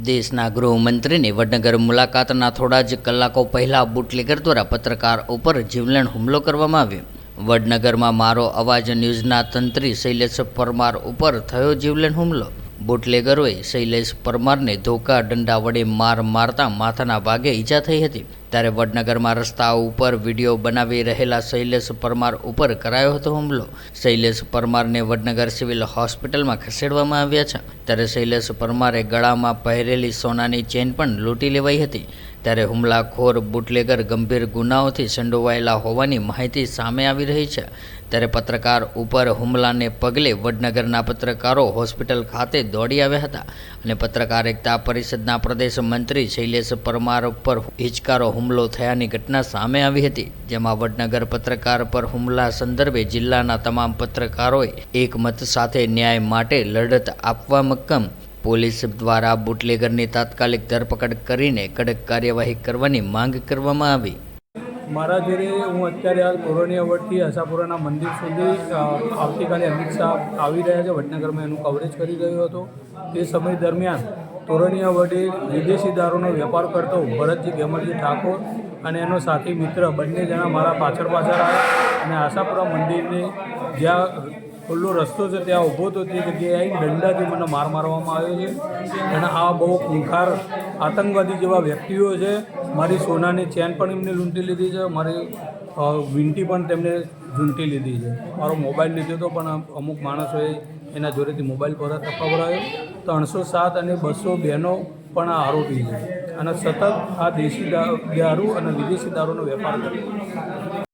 દેશના ગૃહમંત્રીની વડનગર મુલાકાતના થોડા જ કલાકો પહેલા બુટલેગર દ્વારા પત્રકાર ઉપર જીવલેણ હુમલો કરવામાં આવ્યો. વડનગરમાં મારો અવાજ ન્યૂઝના તંત્રી શૈલેષ પરમાર ઉપર થયો જીવલેણ હુમલો. બુટલેગરોએ શૈલેષ પરમારને ધોકા દંડા વડે માર મારતા માથાના ભાગે ઈજા થઈ હતી. ત્યારે વડનગરમાં રસ્તા ઉપર વીડિયો બનાવી રહેલા શૈલેષ પરમાર ઉપર કરાયો હતો હુમલો. શૈલેષ પરમારને વડનગર સિવિલ હોસ્પિટલમાં ખસેડવામાં આવ્યા છે. ત્યારે શૈલેષ પરમારે ગળામાં પહેરેલી સોનાની ચેન પણ લૂંટી લેવાઈ હતી. ત્યારે હુમલાખોર બુટલેગર ગંભીર ગુનાઓથી સંડોવાયેલા હોવાની માહિતી સામે આવી રહી છે. ત્યારે પત્રકાર ઉપર હુમલાને પગલે વડનગરના પત્રકારો હોસ્પિટલ ખાતે દોડી આવ્યા હતા અને પત્રકાર એકતા પરિષદના પ્રદેશ મંત્રી શૈલેષ પરમાર ઉપર હિચકારો હુમલો થયાની ઘટના સામે આવી હતી, જેમાં વડનગર પત્રકાર પર હુમલા સંદર્ભે જિલ્લાના તમામ પત્રકારોએ એકમત સાથે ન્યાય માટે લડત આપવા મક્કમ પોલીસ દ્વારા બુટલેગરની તાત્કાલિક ધરપકડ કરીને કડક કાર્યવાહી કરવાની માંગ કરવામાં આવી. મારા ઘરે હું અત્યારે હાલ કોરોનિયા વડથી આશાપુરાના મંદિર સુધી આવતીકાલે અમિત શાહ આવી રહ્યા છે. વડનગરમાં એનું કવરેજ કરી રહ્યો હતો. તે સમય દરમિયાન તોરણિયા વડે વિદેશી દારૂનો વેપાર કરતો ભરતજી ગેમરજી ઠાકોર અને એનો સાથી મિત્ર બંને જણા મારા પાછળ પાછળ આવ્યા અને આશાપુરા મંદિરની જ્યાં ખુલ્લો રસ્તો છે, ત્યાં ઊભો તો તે જગ્યાએ આવીને દંડાથી મને માર મારવામાં આવ્યો છે. અને આ બહુ ખૂંખાર આતંકવાદી જેવા વ્યક્તિઓ છે. મારી સોનાની ચેન પણ એમને લૂંટી લીધી છે, મારી વીંટી પણ તેમને ઝૂંટી લીધી છે. મારો મોબાઈલ લીધો હતો પણ અમુક માણસોએ એના જોડેથી મોબાઈલ પર અપાવડાયો ત્રણસો સાત અને બસો બહેનો પણ આ આરોપી છે. અને સતત આ દેશી દારૂ અને વિદેશી દારૂનો વેપાર કરે છે.